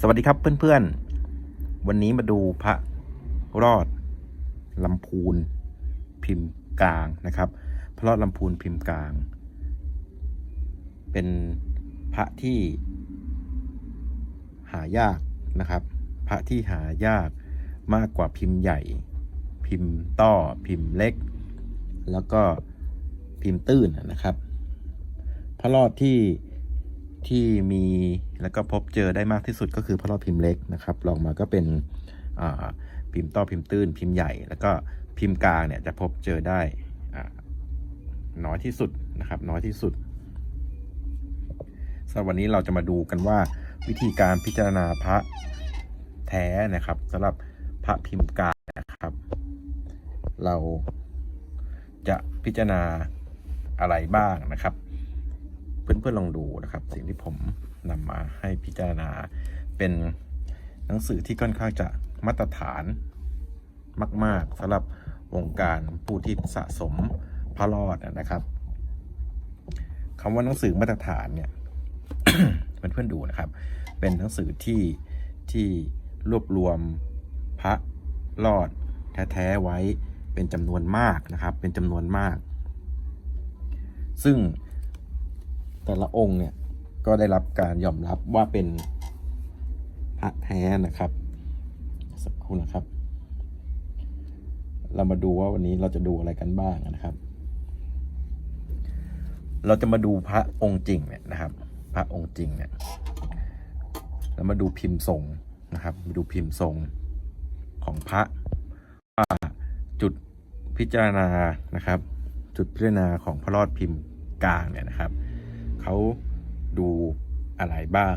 สวัสดีครับเพื่อนๆ วันนี้มาดูพระรอดลำพูนพิมพ์กลางนะครับ พระรอดลำพูนพิมพ์กลาง เป็นพระที่หายากนะครับ พระที่หายากมากกว่าพิมพ์ใหญ่ พิมพ์ต้อพิมพ์เล็ก แล้วก็พิมพ์ตื้นนะครับ พระรอดที่ ที่มีแล้วก็พบเจอได้มากที่สุดก็คือพระรอดพิมพ์เล็กนะครับลองมาก็เป็นพิมพ์ต้อพิมพ์ตื้นพิมพ์ใหญ่ แล้วก็พิมพ์กลางเนี่ยจะพบเจอได้น้อยที่สุดนะครับน้อยที่สุดสำหรับวันนี้เราจะมาดูกันว่าวิธีการพิจารณาพระแท้นะครับสำหรับพระพิมพ์กลางนะครับ เราจะพิจารณาอะไรบ้างนะครับ เพื่อนๆลองดูนะครับ สิ่งที่ผมนำมาให้พิจารณาเป็นหนังสือที่ค่อนข้างจะมาตรฐานมาก ๆสำหรับวงการผู้ที่สะสมพระรอดนะครับคำว่าหนังสือมาตรฐานเนี่ยเพื่อนๆดูนะครับ เป็นหนังสือที่ที่รวบรวมพระรอดแท้ๆไว้เป็นจำนวนมากนะครับ เป็นจำนวนมาก ซึ่ง แต่ละองค์เนี่ยก็ได้รับการยอมรับว่าเป็นพระแท้นะครับ สักครู่นะครับ เรามาดูว่าวันนี้เราจะดูอะไรกันบ้างนะครับ เราจะมาดูพระองค์จริงเนี่ยนะครับ พระองค์จริงเนี่ยเรามาดูพิมพ์ทรงนะครับมาดูพิมพ์ทรงของพระว่าจุดพิจารณานะครับ จุดพิจารณาของพระรอดพิมพ์กลางเนี่ยนะครับ เขาดูอะไรบ้าง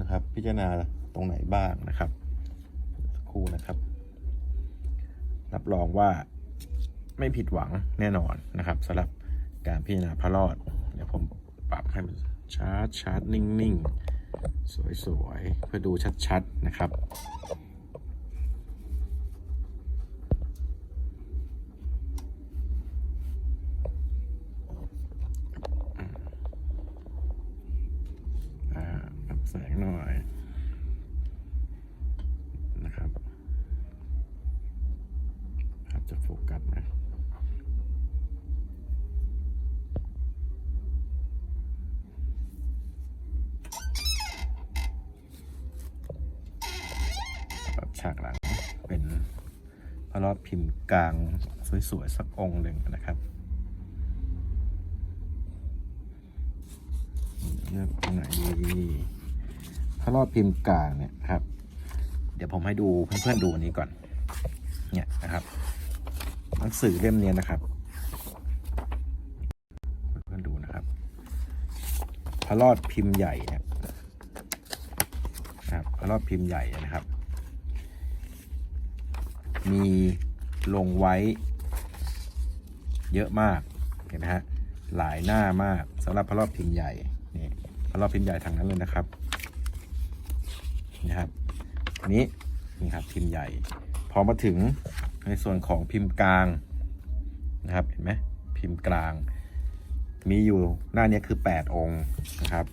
นะครับ พิจารณาตรงไหนบ้างนะครับสักครู่นะครับ รับรองว่าไม่ผิดหวังแน่นอนนะครับสำหรับการพิจารณาพระรอดเดี๋ยวผมปรับให้มันชาร์จชาร์จนิ่งๆ สวยๆ เพื่อดูชัดๆนะครับ อ่าปรับ แสงหน่อยนะครับภาพจะโฟกัสไหมฉากหลังเป็นพระรอดพิมพ์กลางสวยๆ สักองค์หนึ่งนะครับเลือกตรงไหนดี ถ้ารอดพิมพ์กลางเนี่ยครับ เดี๋ยวผมให้ดูเพื่อนๆดูอันนี้ก่อน เนี่ยนะครับ หนังสือเล่มเนี้ยนะครับเพื่อนๆดูนะครับพระรอดพิมพ์ใหญ่เนี่ยครับพระรอดพิมพ์ใหญ่นะครับ มีลงไว้เยอะมากเห็นไหมฮะหลายหน้ามากสำหรับพระรอบพิมพ์ใหญ่นี่พระรอบพิมพ์ใหญ่ทางนั้นเลยนะครับ นี่ครับอันนี้นี่ครับพิมพ์ใหญ่ พอมาถึงในส่วนของพิมพ์กลางนะครับเห็นไหมพิมพ์กลาง มีอยู่หน้านี้คือ 8 องค์นะครับ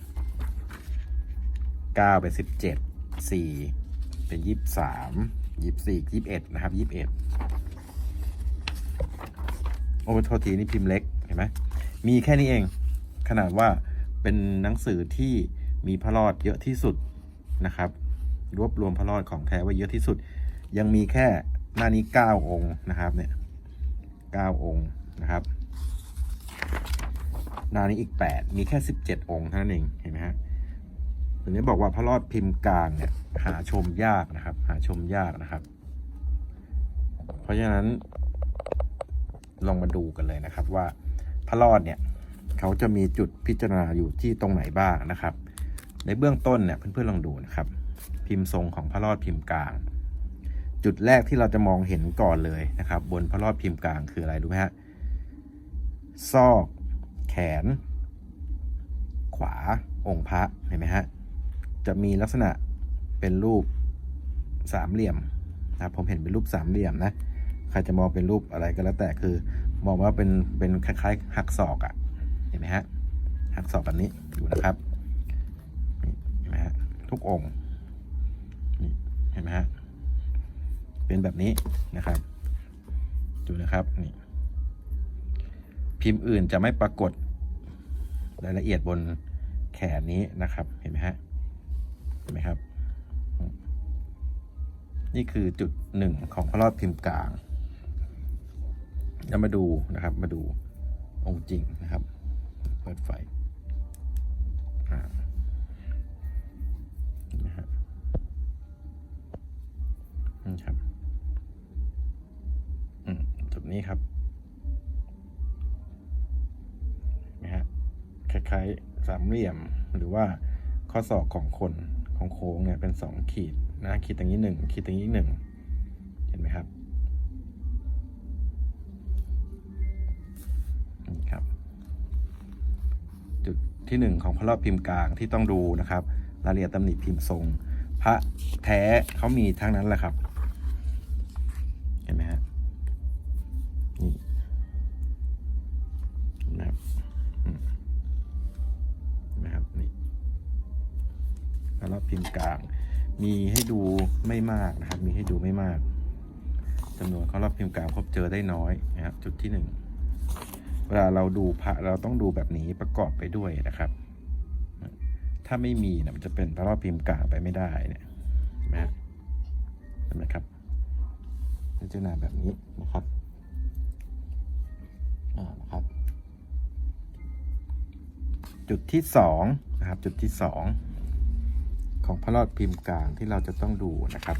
9เป็น17 4 เป็น 23 24 21 นะครับ 21 โอ้โทษทีนี่พิมพ์เล็กเห็นไหมมีแค่นี้เอง ขนาดว่าเป็นหนังสือที่มีพระรอดเยอะที่สุดนะครับ รวบรวมพระรอดของแท้ไว้เยอะที่สุด ยังมีแค่หน้านี้ 9 องค์นะครับเนี่ย9องค์นะครับ หน้านี้อีก 8 มีแค่ 17 องค์เท่านั้นเองเห็นไหมฮะถึงได้บอกว่าพระรอดพิมพ์กลางเนี่ยหาชมยากนะครับ หาชมยากนะครับ เพราะฉะนั้น ลองมาดูกันเลยนะครับว่าพระรอดเนี่ยเขาจะมีจุดพิจารณาอยู่ที่ตรงไหนบ้างนะครับ ในเบื้องต้นเนี่ยเพื่อนๆลองดูนะครับ พิมพ์ทรงของพระรอดพิมพ์กลาง จุดแรกที่เราจะมองเห็นก่อนเลยนะครับ บนพระรอดพิมพ์กลางคืออะไรรู้ไหมฮะซอกแขน ขวาองค์พระเห็นไหมฮะจะมีลักษณะเป็นรูปสามเหลี่ยมนะครับผมเห็นเป็นรูปสามเหลี่ยมนะใครจะมองเป็นรูปอะไรก็แล้วแต่คือมองว่าเป็นเป็นคล้ายๆหักศอกอะ่ะเห็นไหมฮะหักศอกแบบนี้ดูนะครับเห็นไหมฮะทุกองค์ เห็นไหมฮะ เป็นแบบนี้นะครับ ดูนะครับนี่พิมพ์อื่นจะไม่ปรากฏรายละเอียดบนแขนนี้นะครับเห็นไหมฮะเห็นไหมครับ นี่คือจุดหนึ่งของพระรอดพิมพ์กลางเรามาดูนะครับมาดูองค์จริงนะครับ เปิดไฟนะครับ นี้ครับนะฮะคล้ายๆสามเหลี่ยมหรือว่าข้อศอกของคนของโค้งเนี่ยเป็นสองขีดนะขีดตรงนี้หนึ่งขีดตรงนี้หนึ่งเห็นไหมครับนี่ครับ จุดที่หนึ่งของพระรอบพิมพ์กลางที่ต้องดูนะครับ รายละเอียดตำหนิพิมพ์ทรง พระแท้เขามีทั้งนั้นแหละครับ มีให้ดูไม่มากนะครับ มีให้ดูไม่มากจำนวนเขารอบพิมพ์กางพบเจอได้น้อยนะครับจุดที่หนึ่งเวลาเราดูพระเราต้องดูแบบนี้ประกอบไปด้วยนะครับ ถ้าไม่มีนี่ยมันจะเป็นพระรอบพิมพ์กางไปไม่ได้เนี่ยนไหมฮะเห็นไหมครับพิจารณาแบบนี้นะครับอ่านะครับ จุดที่สองนะครับ จุดที่สอง ของพระรอดพิมพ์กลางที่เราจะต้องดูนะครับ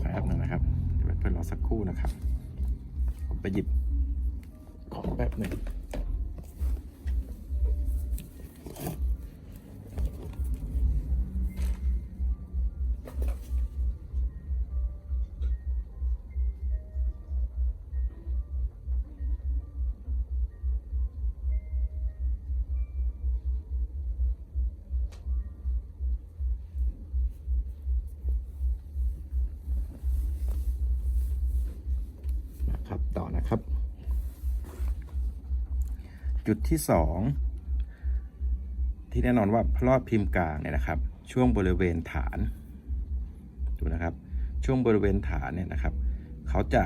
แป๊บนึงนะครับเดี๋ยวเพื่อนรอสักครู่นะครับ ผมไปหยิบของแป๊บหนึ่ง ดที่สองที่แน่นอนว่าพระรอดพิมพ์กลางเนี่ยนะครับ ช่วงบริเวณฐานดูนะครับ ช่วงบริเวณฐานเนี่ยนะครับ เขาจะ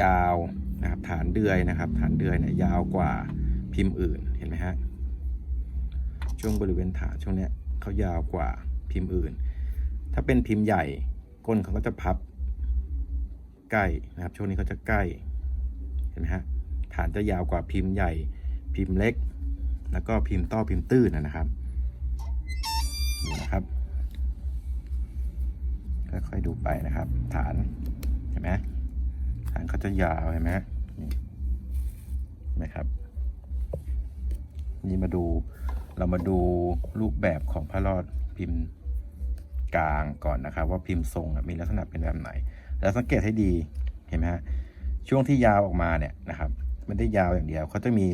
ยาวนะครับฐานเดือยนะครับ ฐานเดือยเนี่ยยาวกว่าพิมพ์อื่นเห็นไหมฮะช่วงบริเวณฐานช่วงเนี้ยเขายาวกว่าพิมพ์อื่น ถ้าเป็นพิมพ์ใหญ่ก้นเขาก็จะพับใกล้นะครับ ช่วงนี้เขาจะใกล้เห็นไหมฮะฐานจะยาวกว่าพิมพ์ใหญ่ พิมพ์เล็ก แล้วก็พิมพ์ต้อพิมพ์ตื้นนะครับดูนะครับค่อยๆดูไปนะครับ ฐานเห็นไหมฐานเขาจะยาวเห็นไหมนี่นไหมครับ นี่มาดูเรามาดูรูปแบบของพระรอดพิมพ์กลางก่อนนะครับ ว่าพิมพ์ทรงมีลักษณะเป็นแบบไหน แล้วสังเกตให้ดีเห็นไหมฮะช่วงที่ยาวออกมาเนี่ยนะครับไม่ได้ยาวอย่างเดียวเขาจะมี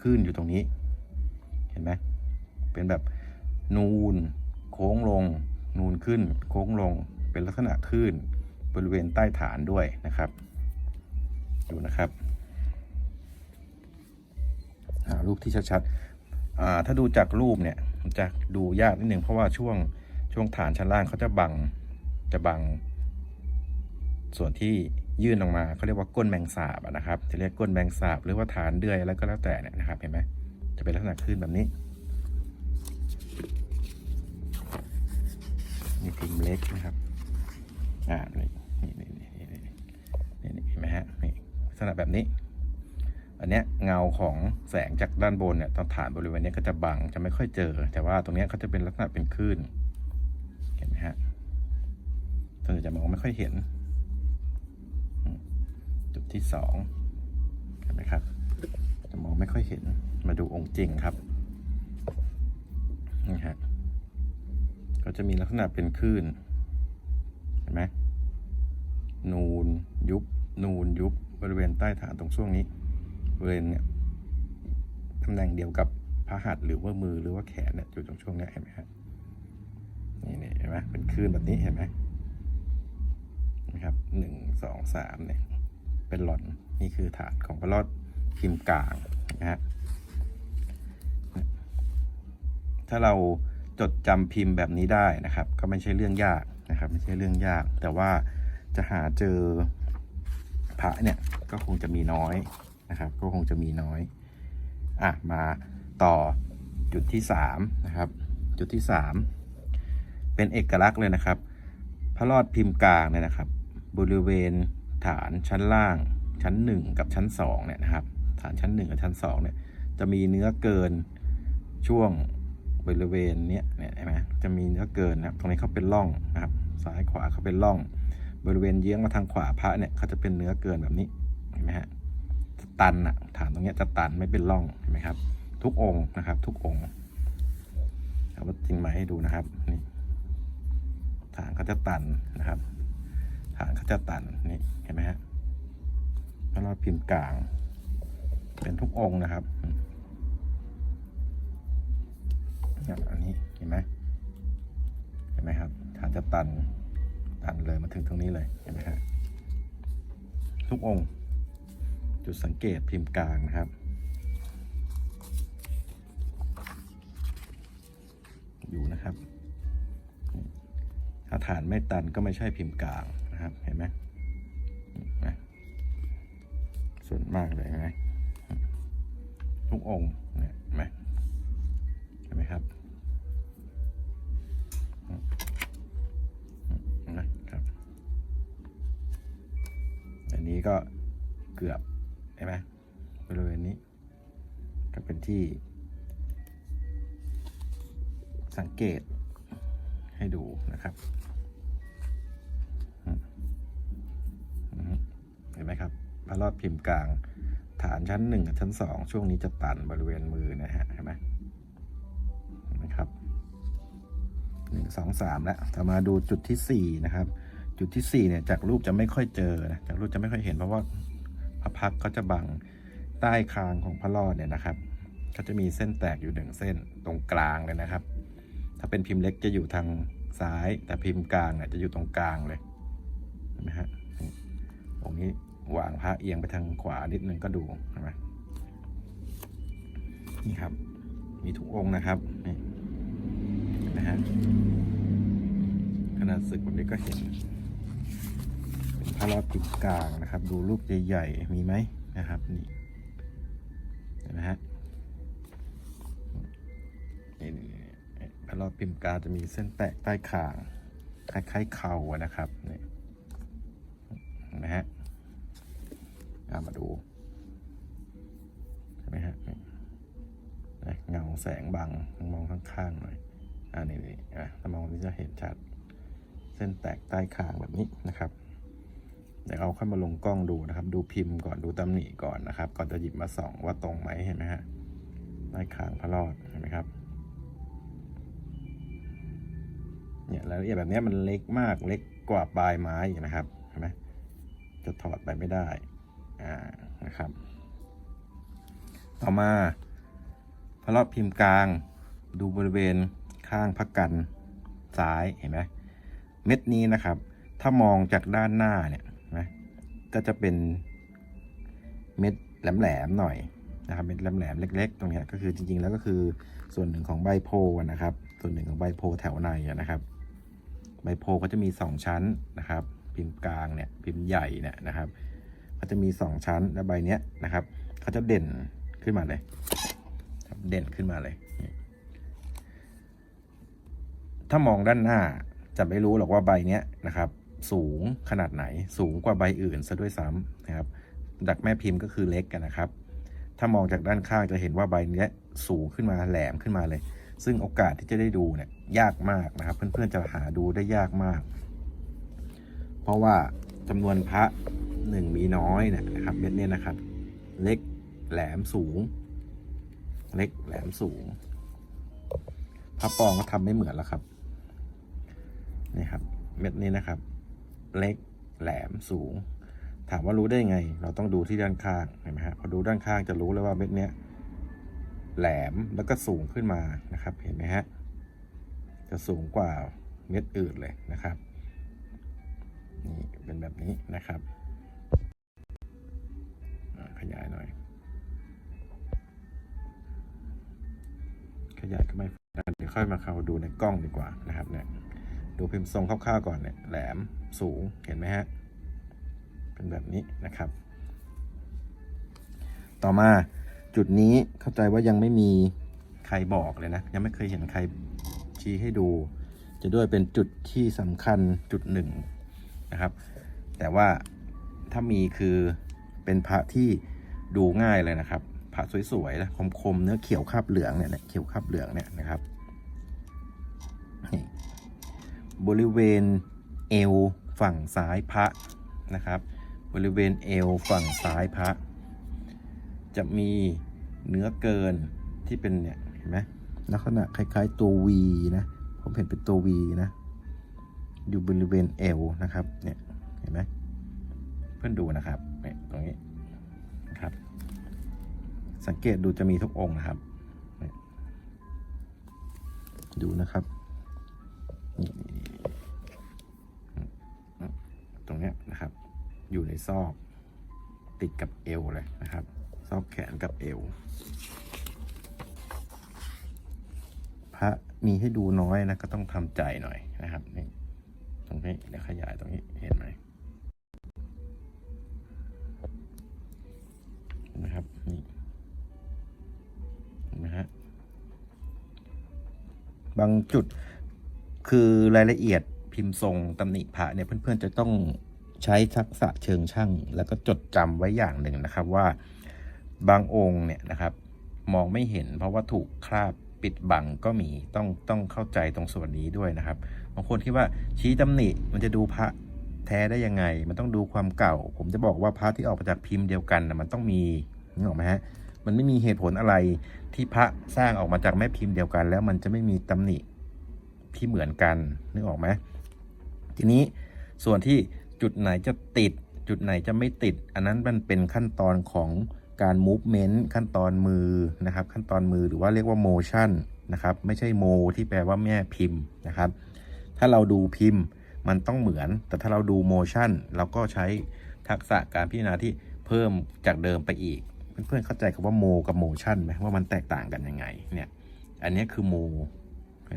คลื่นอยู่ตรงนี้ เห็นไหมเป็นแบบนูน โค้งลง นูนขึ้น โค้งลง เป็นลักษณะคลื่นบริเวณใต้ฐานด้วยนะครับดูนะครับหารูปที่ชัดๆอ่าถ้าดูจากรูปเนี่ยจะดูยากนิดหนึ่งเพราะว่าช่วงช่วงฐานชั้นล่างเขาจะบังจะบัง ส่วนที่ ยื่นออกมาเขาเรียกว่าก้นแมงสาบนะครับ จะเรียกก้นแมงสาบ หรือว่าฐานเดือยอะไรก็แล้วแต่เนี่ยนะครับ เห็นไหมจะเป็นลักษณะคลื่นแบบนี้นี่พิมพ์เล็กนะครับอ่านี่นี่นี่นี่นี่นี่นี่เห็นไหมฮะนี่ลักษณะแบบนี้ อันเนี้ยเงาของแสงจากด้านบนเนี่ยตอนฐานบริเวณนี้ก็จะบังจะไม่ค่อยเจอ แต่ว่าตรงเนี้ยเขาจะเป็นลักษณะเป็นคลื่นเห็นไหมฮะส่วนใหญ่จะมองไม่ค่อยเห็น จุดที่สองเห็นไหมครับ จะมองไม่ค่อยเห็นมาดูองค์จริงครับนี่ฮะก็จะมีลักษณะเป็นคลื่นเห็นไหมนูนยุบ นูนยุบบริเวณใต้ฐานตรงช่วงนี้บริเวณเนี่ยตำแหน่งเดียวกับพระหัตถ์หรือว่ามือหรือว่าแขนเนี่ยอยู่ตรงช่วงนี้เห็นไหมครับนี่นี่เห็นไหมเป็นคลื่นแบบนี้เห็นไหมนะครับหนึ่งสองสามเนี่ย เป็นหลอนนี่คือฐานของพระรอดพิมพ์กลางนะฮะถ้าเราจดจำพิมพ์แบบนี้ได้นะครับ ก็ไม่ใช่เรื่องยากนะครับ ไม่ใช่เรื่องยาก แต่ว่าจะหาเจอพระเนี่ยก็คงจะมีน้อยนะครับ ก็คงจะมีน้อยอะมาต่อจุดที่สามนะครับ จุดที่สามเป็นเอกลักษณ์เลยนะครับ พระรอดพิมพ์กลางเนี่ยนะครับ บริเวณ ฐานชั้นล่างชั้นหนึ่งกับชั้นสองเนี่ยนะครับ ฐานชั้นหนึ่งกับชั้นสองเนี่ยจะมีเนื้อเกินช่วงบริเวณเนี้ยเนี่ยเห็นไหมจะมีเนื้อเกินนะครับตรงนี้เขาเป็นร่องนะครับซ้ายขวาเขาเป็นร่อง บริเวณเยื้องมาทางขวาพระเนี่ยเขาจะเป็นเนื้อเกินแบบนี้เห็นไหมฮะตันอะฐานตรงเนี้ยจะตันไม่เป็นร่องเห็นไหมครับ ทุกองค์นะครับ ทุกองค์เอาวัดจริงไหมให้ดูนะครับนี่ฐานเขาจะตันนะครับ ฐานเขาจะตันนี่เห็นไหมฮะแล้วเราพิมพ์กลาง เป็นทุกองค์นะครับอันนี้เห็นไหมเห็นไหมครับฐานจะตันตันเลยมาถึงตรงนี้เลยเห็นไหมฮะทุกองค์ จุดสังเกตพิมพ์กลางนะครับอยู่นะครับ ถ้าฐานไม่ตันก็ไม่ใช่พิมพ์กลาง นะครับเห็นไหมนะส่วนมากเลยนไหมทุกองค์เนี่ยเห็นไหมเห็นไหมครับนะครับ อันนี้ก็เกือบเห็นไหมบริเวณนี้ ก็เป็นที่สังเกตให้ดูนะครับ ห็นไหมครับพระรอดพิมพ์กลาง ฐานชั้นหนึ่งกับชั้นสองช่วงนี้จะตันบริเวณมือนะฮะเห็นไหมเห็นไหมครับหนึ่งสองสามแล้วต่อมาดูจุดที่สี่นะครับ จุดที่สี่เนี่ยจากรูปจะไม่ค่อยเจอนะจากรูปจะไม่ค่อยเห็นเพราะว่าพระพักตร์เขาจะบังใต้คางของพระรอดเนี่ยนะครับเขาจะมีเส้นแตกอยู่หนึ่งเส้นตรงกลางเลยนะครับ ถ้าเป็นพิมพ์เล็กจะอยู่ทางซ้าย แต่พิมพ์กลางเนี่ยจะอยู่ตรงกลางเลยเห็นไหมฮะตรงนี้ วางพระเอียงไปทางขวานิดนึงก็ดูเห็นไหมนี่ครับ มีทุกองค์นะครับนี่นไหมฮะขนาดศึกแบบนี้ก็เห็นเป็นพระรอดพิมพ์กลางนะครับ ดูรูปใหญ่ๆมีไหมนะครับนี่เห็นไหมฮะนี่พระรอดพิมพ์กาจะมีเส้นแตกใต้คางคล้ายๆเข่านะครับนี่นไหมฮะ มาดูเห็นไหมฮะเงาแสงบังมองข้างๆหน่อยอ่านี่นี่อะถ้ามองนี้จะเห็นชัด เส้นแตกใต้คางแบบนี้นะครับเดี๋ยวเอาค่อยมาลงกล้องดูนะครับ ดูพิมพ์ก่อนดูตำหนิก่อนนะครับ ก่อนจะหยิบมาส่องว่าตรงไหมเห็นไหมฮะใต้คางพระรอดเห็นไหมครับเนี่ยรายละเอียดแบบนี้มันเล็กมากเล็กกว่าปลายไม้นะครับเห็นไหมจะถอดไปไม่ได้ นะครับ ต่อมาพระรอดพิมพ์กลาง ดูบริเวณข้างพักกันซ้ายเห็นไหมเม็ดนี้นะครับ ถ้ามองจากด้านหน้าเนี่ยนไหมก็จะเป็นเม็ดแหลมๆหน่อยนะครับเม็ดแหลมๆเล็ก ๆ ตรงนี้ก็คือจริงๆ แล้วก็คือส่วนหนึ่งของใบโพนะครับ ส่วนหนึ่งของใบโพแถวในนะครับ ใบโพธิ์ก็จะมีสองชั้นนะครับ พิมพ์กลางเนี่ยพิมพ์ใหญ่เนี่ยนะครับ ก็จะมีสองชั้นและใบเนี้ยนะครับเขาจะเด่นขึ้นมาเลยครับเด่นขึ้นมาเลย ถ้ามองด้านหน้าจะไม่รู้หรอกว่าใบเนี้ยนะครับ สูงขนาดไหน สูงกว่าใบอื่นซะด้วยซ้ำนะครับ ดักแม่พิมพ์ก็คือเล็กกันนะครับ ถ้ามองจากด้านข้างจะเห็นว่าใบเนี้ยสูงขึ้นมาแหลมขึ้นมาเลย ซึ่งโอกาสที่จะได้ดูเนี่ยยากมากนะครับ เพื่อนๆจะหาดูได้ยากมาก เพราะว่าจำนวนพระ หนึ่งมีน้อยนะครับเม็ดเนี้นะครับ เล็กแหลมสูง เล็กแหลมสูงพระปองก็ทำไม่เหมือนแล้วครับนี่ครับ เม็ดนี้นะครับ เล็กแหลมสูง ถามว่ารู้ได้ไง เราต้องดูที่ด้านข้างเห็นไหมฮะพอดูด้านข้างจะรู้เลยว่าเม็ดเนี้ยแหลมแล้วก็สูงขึ้นมานะครับ เห็นไหมฮะจะสูงกว่าเม็ดอื่นเลยนะครับนี่เป็นแบบนี้นะครับ ขยายหน่อย ขยายก็ไม่เดี๋ยวค่อยมาเข้าดูในกล้องดีกว่านะครับเนี่ยดูพิมพ์ทรงคร่าวๆก่อนเนี่ยแหลมสูงเห็นไหมฮะเป็นแบบนี้นะครับ ต่อมาจุดนี้เข้าใจว่ายังไม่มีใครบอกเลยนะ ยังไม่เคยเห็นใครชี้ให้ดู จะด้วยเป็นจุดที่สำคัญจุดหนึ่งนะครับ แต่ว่าถ้ามีคือเป็นพระที่ ดูง่ายเลยนะครับพระสวยๆนะคมๆเนื้อเขียวคราบเหลืองเนี่ยเขียวคราบเหลืองเนี่ยนะครับนี่บริเวณเอวฝั่งซ้ายพระนะครับ บริเวณเอวฝั่งซ้ายพระ จะมีเนื้อเกินที่เป็นเนี่ยเห็นไหมลักษณะคล้ายๆตัววีนะผมเห็นเป็นตัววีนะ อยู่บริเวณเอวนะครับเนี่ยเห็นไหมเพื่อนดูนะครับเนี่ยตรงนี้ สังเกตดูจะมีทุกองค์นะครับ ดูนะครับ ตรงนี้นะครับ อยู่ในซอกติดกับเอวเลยนะครับ ซอกแขนกับเอว พระมีให้ดูน้อยนะ ก็ต้องทำใจหน่อยนะครับนี่ตรงนี้เดี๋ยวขยายตรงนี้เห็นไหม บางจุดคือรายละเอียดพิมพ์ทรงตำหนิพระเนี่ยเพื่อนๆจะต้องใช้ทักษะเชิงช่างแล้วก็จดจำไว้อย่างหนึ่งนะครับว่าบางองค์เนี่ยนะครับ มองไม่เห็นเพราะว่าถูกคราบปิดบังก็มีต้องต้องเข้าใจตรงส่วนนี้ด้วยนะครับบางคนคิดว่าชี้ตำหนิมันจะดูพระแท้ได้ยังไง มันต้องดูความเก่า ผมจะบอกว่าพระที่ออกมาจากพิมพ์เดียวกันนะมันต้องมีนึกออกไหมฮะ มันไม่มีเหตุผลอะไรที่พระสร้างออกมาจากแม่พิมพ์เดียวกัน แล้วมันจะไม่มีตำหนิที่เหมือนกันนึกออกไหมทีนี้ส่วนที่จุดไหนจะติด จุดไหนจะไม่ติด อันนั้นมันเป็นขั้นตอนของการ movement ขั้นตอนมือนะครับ ขั้นตอนมือหรือว่าเรียกว่า motion นะครับ ไม่ใช่โม ที่แปลว่าแม่พิมพ์นะครับ ถ้าเราดูพิมพ์มันต้องเหมือน แต่ถ้าเราดู motion เราก็ใช้ทักษะการพิจารณาที่เพิ่มจากเดิมไปอีก เพื่อนๆเข้าใจคำว่าโมกับ motion ไหมว่ามันแตกต่างกันยังไงเนี่ยอันนี้คือโม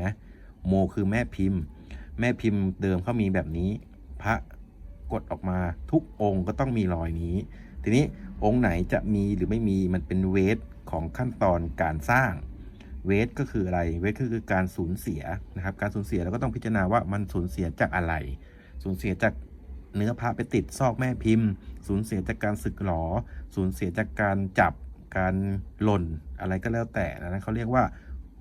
นะโมคือแม่พิมพ์ แม่พิมพ์เดิมเขามีแบบนี้ พระกดออกมาทุกองค์ก็ต้องมีรอยนี้ ทีนี้องค์ไหนจะมีหรือไม่มีมันเป็นเวทของขั้นตอนการสร้างเวทก็คืออะไรเวทก็คือการสูญเสียนะครับ การสูญเสียเราก็ต้องพิจารณาว่ามันสูญเสียจากอะไร สูญเสียจาก เนื้อพระไปติดซอกแม่พิมพ์ สูญเสียจากการสึกหรอสูญเสียจากการจับการหล่นอะไรก็แล้วแต่นะเขาเรียกว่า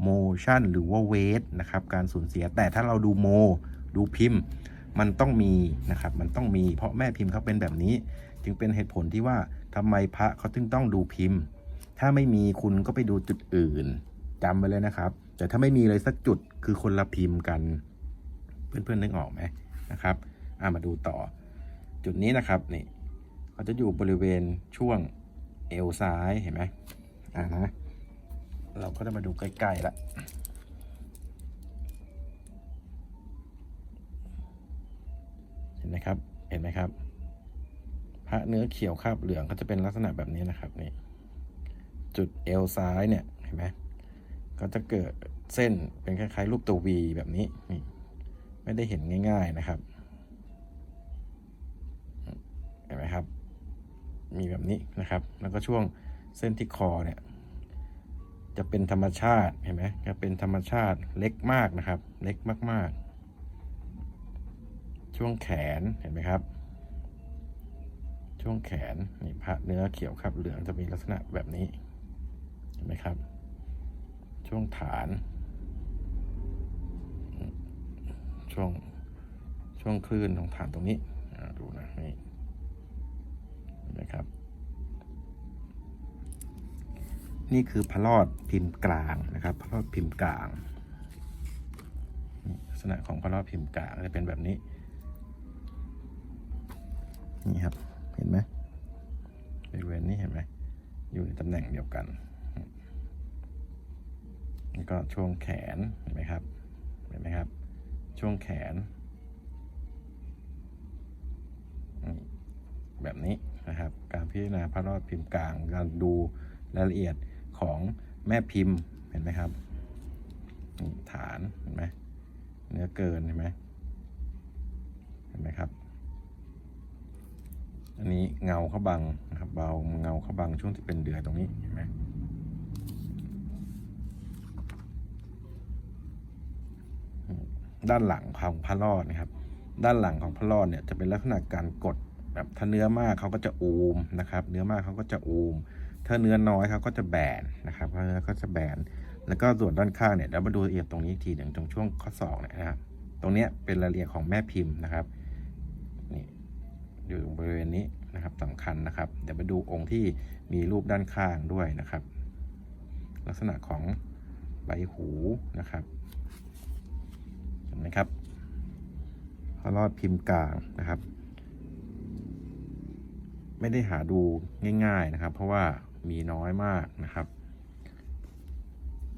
motion หรือว่า weight นะครับการสูญเสียแต่ถ้าเราดูโม ดูพิมพ์ มันต้องมีนะครับมันต้องมีเพราะแม่พิมพ์เขาเป็นแบบนี้ จึงเป็นเหตุผลที่ว่าทำไมพระเขาถึงต้องดูพิมพ์ ถ้าไม่มีคุณก็ไปดูจุดอื่นจำไว้เลยนะครับ แต่ถ้าไม่มีเลยสักจุดคือคนละพิมพ์กัน เพื่อนๆนึกออกไหมนะครับอ่ามาดูต่อ จุดนี้นะครับนี่เขาจะอยู่บริเวณช่วงเอวซ้ายเห็นไหมอ่านะเราก็จะมาดูใกล้ๆละเห็นไหมครับเห็นไหมครับ พระเนื้อเขียวคราบเหลืองก็จะเป็นลักษณะแบบนี้นะครับนี่จุดเอวซ้ายเนี่ยเห็นไหมก็จะเกิดเส้นเป็นคล้ายๆรูปตัววีแบบนี้นี่ไม่ได้เห็นง่าย ๆนะครับ มีแบบนี้นะครับ แล้วก็ช่วงเส้นที่คอเนี่ยจะเป็นธรรมชาติเห็นไหมจะเป็นธรรมชาติเล็กมากนะครับ เล็กมาก ๆ ช่วงแขนเห็นไหมครับ ช่วงแขนนี่พระเนื้อเขียวครับเหลืองจะมีลักษณะแบบนี้เห็นไหมครับ ช่วงฐาน ช่วงช่วงคลื่นของฐานตรงนี้ นไหมครับ นี่คือพระรอดพิมพ์กลางนะครับพระรอดพิมพ์กลางลักษณะของพระรอดพิมพ์กลางจะเป็นแบบนี้นี่ครับเห็นไหมบริเวณนี้เห็นไหมอยู่ในตำแหน่งเดียวกันนี่ก็ช่วงแขนเห็นไหมครับเห็นไหมครับ ช่วงแขนแบบนี้ นะครับ การพิจารณาพระรอดพิมพ์กลางการดูรายละเอียดของแม่พิมพ์เห็นไหมครับ ฐานเห็นไหมเนื้อเกินเห็นไหมเห็นไหมครับ อันนี้เงาเขาบังนะครับเบาเงาเขาบังช่วงที่เป็นเดือยตรงนี้เห็นไหมด้านหลังของพระรอดนะครับ ด้านหลังของพระรอดเนี่ยจะเป็นลักษณะการกด แบบถ้าเนื้อมากเขาก็จะอูมนะครับ เนื้อมากเขาก็จะอูม ถ้าเนื้อน้อยเขาก็จะแบนนะครับเนื้อก็จะแบน แล้วก็ส่วนด้านข้างเนี่ยเรามาดูละเอียดตรงนี้อีกทีหนึ่งตรงช่วงข้อศอกเนี่ยนะครับ ตรงเนี้ยเป็นรายละเอียดของแม่พิมพ์นะครับนี่อยู่ตรงบริเวณนี้นะครับสำคัญนะครับ เดี๋ยวไปดูองค์ที่มีรูปด้านข้างด้วยนะครับ ลักษณะของใบหูนะครับเห็นไหมครับพระรอดพิมพ์กลางนะครับ ไม่ได้หาดูง่ายๆนะครับ เพราะว่ามีน้อยมากนะครับ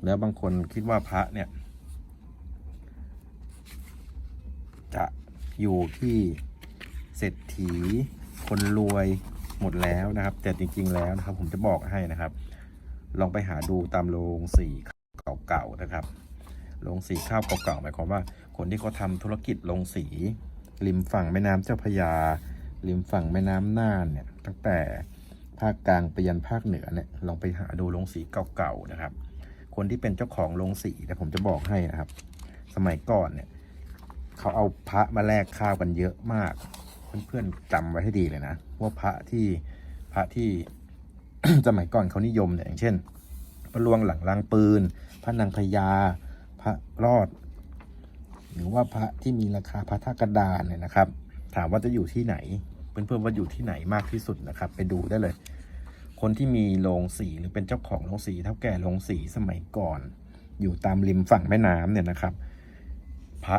แล้วบางคนคิดว่าพระเนี่ยจะอยู่ที่เศรษฐีคนรวยหมดแล้วนะครับ แต่จริง ๆ แล้วนะครับ ผมจะบอกให้นะครับ ลองไปหาดูตามโรงสีเก่าๆนะครับโรงสีข้าวเก่าๆหมายความว่า คนที่เขาทำธุรกิจโรงสีริมฝั่งแม่น้ำเจ้าพระยา ริมฝั่งแม่น้ำน่านเนี่ย ตั้งแต่ภาคกลางไปยันภาคเหนือเนี่ยลองไปหาดูโรงสีเก่าๆนะครับ คนที่เป็นเจ้าของโรงสีแต่ผมจะบอกให้นะครับ สมัยก่อนเนี่ยเขาเอาพระมาแลกข้าวกันเยอะมาก เพื่อนๆจำไว้ให้ดีเลยนะ ว่าพระที่พระที่สมัยก่อนเขานิยมเนี่ยอย่างเช่นพระลวงหลังลางปืน พระนางพญาพระรอด หรือว่าพระที่มีราคาพระท่ากระดานเนี่ยนะครับ ถามว่าจะอยู่ที่ไหน เพื่อนๆว่าอยู่ที่ไหนมากที่สุดนะครับ ไปดูได้เลย คนที่มีโรงสีหรือเป็นเจ้าของโรงสีเท่าแก่โรงสีสมัยก่อน อยู่ตามริมฝั่งแม่น้ำเนี่ยนะครับ พระ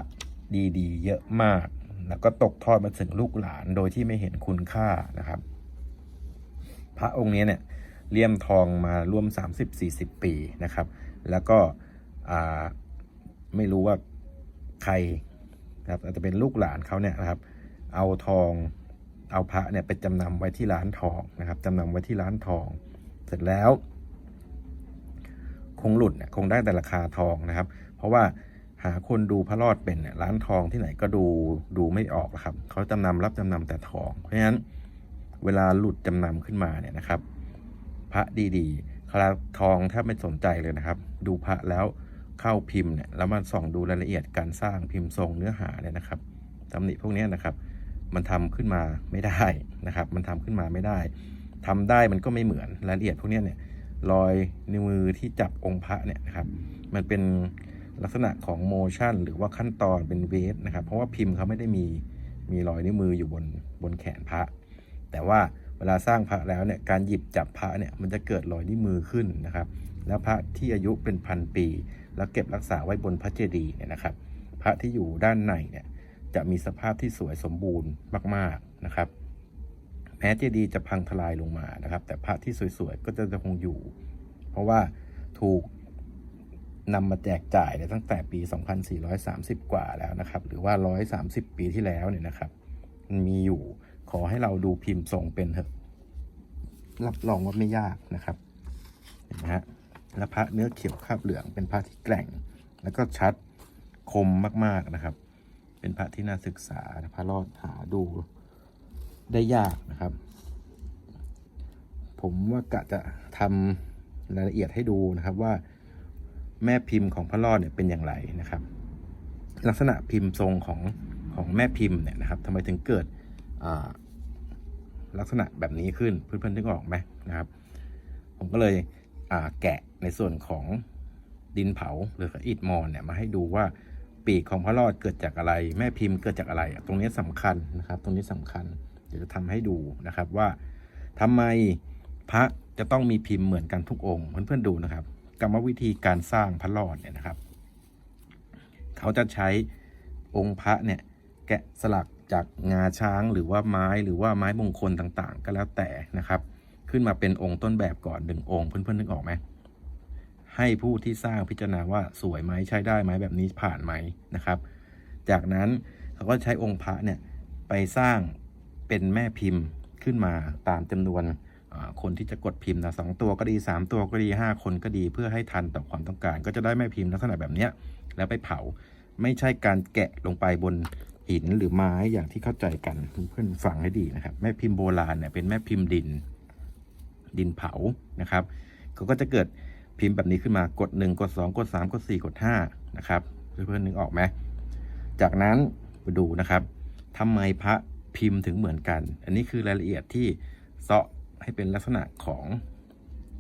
ดีๆ เยอะมาก แล้วก็ตกทอดมาถึงลูกหลานโดยที่ไม่เห็นคุณค่านะครับ พระองค์นี้เนี่ยเลี่ยมทองมาร่วม 30-40 ปีนะครับ แล้วก็อ่าไม่รู้ว่าใครนะครับอาจจะเป็นลูกหลานเขาเนี่ยนะครับ เอาทอง เอาพระเนี่ยไปจำนำไว้ที่ร้านทองนะครับจำนำไว้ที่ร้านทอง เสร็จแล้ว คงหลุดเนี่ยคงได้แต่ราคาทองนะครับ เพราะว่าหาคนดูพระรอดเป็นเนี่ยร้านทองที่ไหนก็ดูดูไม่ออกครับเขาจำนำรับจำนำแต่ทอง เพราะฉะนั้นเวลาหลุดจำนำขึ้นมาเนี่ยนะครับ พระดีๆคราทองแทบไม่สนใจเลยนะครับ ดูพระแล้วเข้าพิมพ์เนี่ยแล้วมันส่องดูรายละเอียดการสร้างพิมพ์ทรงเนื้อหาเนี่ยนะครับตำหนิพวกนี้นะครับ มันทำขึ้นมาไม่ได้นะครับ มันทำขึ้นมาไม่ได้ทำได้มันก็ไม่เหมือนรายละเอียดพวกนี้เนี่ยรอยนิ้วมือที่จับองค์พระเนี่ยนะครับ มันเป็นลักษณะของโมชั่น หรือว่าขั้นตอนเป็นเวฟนะครับ เพราะว่าพิมพ์เขาไม่ได้มีมีรอยนิ้วมืออยู่บนบนแขนพระ แต่ว่าเวลาสร้างพระแล้วเนี่ยการหยิบจับพระเนี่ยมันจะเกิดรอยนิ้วมือขึ้นนะครับ แล้วพระที่อายุเป็นพันปี แล้วเก็บรักษาไว้บนพระเจดีย์เนี่ยนะครับ พระที่อยู่ด้านในเนี่ย จะมีสภาพที่สวยสมบูรณ์มาก ๆนะครับ แม้เจดีย์จะพังทลายลงมานะครับ แต่พระที่สวยๆก็จะคงอยู่ เพราะว่าถูกนำมาแจกจ่ายเนี่ยตั้งแต่ปี 2430 กว่าแล้วนะครับ หรือว่า 130 ปีที่แล้วเนี่ยนะครับมันมีอยู่ขอให้เราดูพิมพ์ทรงเป็นเถอะ รับรองว่าไม่ยากนะครับเห็นไหมฮะและพระเนื้อเขียวคราบเหลืองเป็นพระที่แกร่ง แล้วก็ชัดคมมากๆนะครับ เป็นพระที่น่าศึกษาพระรอดหาดูได้ยากนะครับ ผมว่ากะจะทำรายละเอียดให้ดูนะครับว่าแม่พิมพ์ของพระรอดเนี่ยเป็นอย่างไรนะครับ ลักษณะพิมพ์ทรงของของแม่พิมพ์เนี่ยนะครับทำไมถึงเกิดลักษณะแบบนี้ขึ้นเพื่อนๆนึกออกไหมนะครับ ผมก็เลยแกะในส่วนของดินเผาหรืออิฐมอนเนี่ยมาให้ดูว่า ปีกของพระรอดเกิดจากอะไร แม่พิมพ์เกิดจากอะไร ตรงนี้สำคัญนะครับ ตรงนี้สำคัญเดี๋ยวจะทำให้ดูนะครับว่าทำไมพระจะต้องมีพิมพ์เหมือนกันทุกองค์เพื่อนๆดูนะครับ กรรมวิธีการสร้างพระรอดเนี่ยนะครับ เขาจะใช้องค์พระเนี่ยแกะสลักจากงาช้างหรือว่าไม้หรือว่าไม้มงคลต่างๆ ก็แล้วแต่นะครับ ขึ้นมาเป็นองค์ต้นแบบก่อนหนึ่งองค์เพื่อนๆนึกออกไหม ให้ผู้ที่สร้างพิจารณาว่าสวยไหมใช้ได้ไหมแบบนี้ผ่านไหมนะครับ จากนั้นเขาก็ใช้องค์พระเนี่ยไปสร้างเป็นแม่พิมพ์ขึ้นมาตามจำนวนคนที่จะกดพิมพ์นะสองตัวก็ดีสามตัวก็ดีห้าคนก็ดีเพื่อให้ทันต่อความต้องการ ก็จะได้แม่พิมพ์ลักษณะแบบนี้แล้วไปเผาไม่ใช่การแกะลงไปบนหินหรือไม้อย่างที่เข้าใจกันเพื่อนฟังให้ดีนะครับ แม่พิมพ์โบราณเนี่ยเป็นแม่พิมพ์ดินดินเผานะครับเขาก็จะเกิด พิมพ์แบบนี้ขึ้นมากด 1 กด 2 กด 3 กด 4 กด 5 นะครับ เพื่อนๆนึกออกไหมจากนั้นไปดูนะครับทำไมพระพิมพ์ถึงเหมือนกัน อันนี้คือรายละเอียดที่เซาะให้เป็นลักษณะของ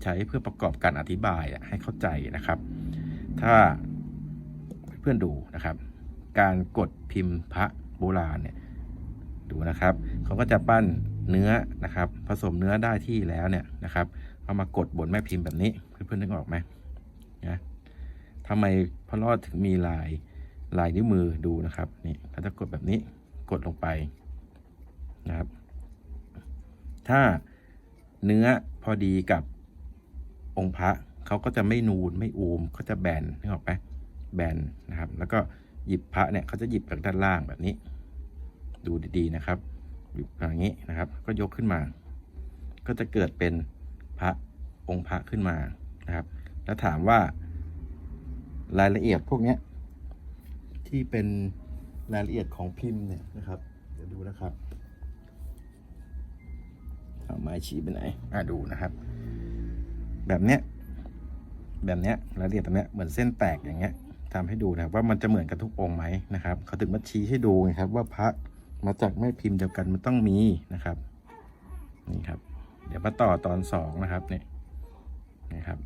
ใช้เพื่อประกอบการอธิบายให้เข้าใจนะครับ ถ้าเพื่อนๆดูนะครับ การกดพิมพ์พระโบราณเนี่ยดูนะครับ เขาก็จะปั้นเนื้อนะครับ ผสมเนื้อได้ที่แล้วเนี่ยนะครับ เอามากดบนแม่พิมพ์แบบนี้เพื่อนๆนึกออกไหมนะทำไมพระรอดถึงมีลายลายนิ้วมือดูนะครับนี่เขาจะกดแบบนี้กดลงไปนะครับ ถ้าเนื้อพอดีกับองค์พระเขาก็จะไม่นูนไม่อูมเขาจะแบนนึกออกไหมแบนนะครับ แล้วก็หยิบพระเนี่ยเขาจะหยิบจากด้านล่างแบบนี้ ดูดีๆนะครับหยิบอย่างนี้นะครับ ก็ยกขึ้นมา ก็จะเกิดเป็น พระองค์พระขึ้นมานะครับ แล้วถามว่ารายละเอียดพวกนี้ที่เป็นรายละเอียดของพิมพ์เนี่ยนะครับ เดี๋ยวดูนะครับเอาไม้ชี้ไปไหนอะดูนะครับ แบบเนี้ยแบบเนี้ยรายละเอียดตรงเนี้ยเหมือนเส้นแตกอย่างเงี้ยทำให้ดูนะครับว่ามันจะเหมือนกันทุกองค์ไหมนะครับเขาถึงมาชี้ให้ดูไงครับ ว่าพระมาจากแม่พิมพ์เดียวกันมันต้องมีนะครับ นี่ครับ เดี๋ยวมาต่อตอนสองนะครับนี่นะครับ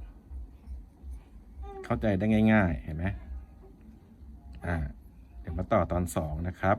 เข้าใจได้ง่าย ๆ เห็นไหมอ่า เดี๋ยวมาต่อตอนสองนะครับ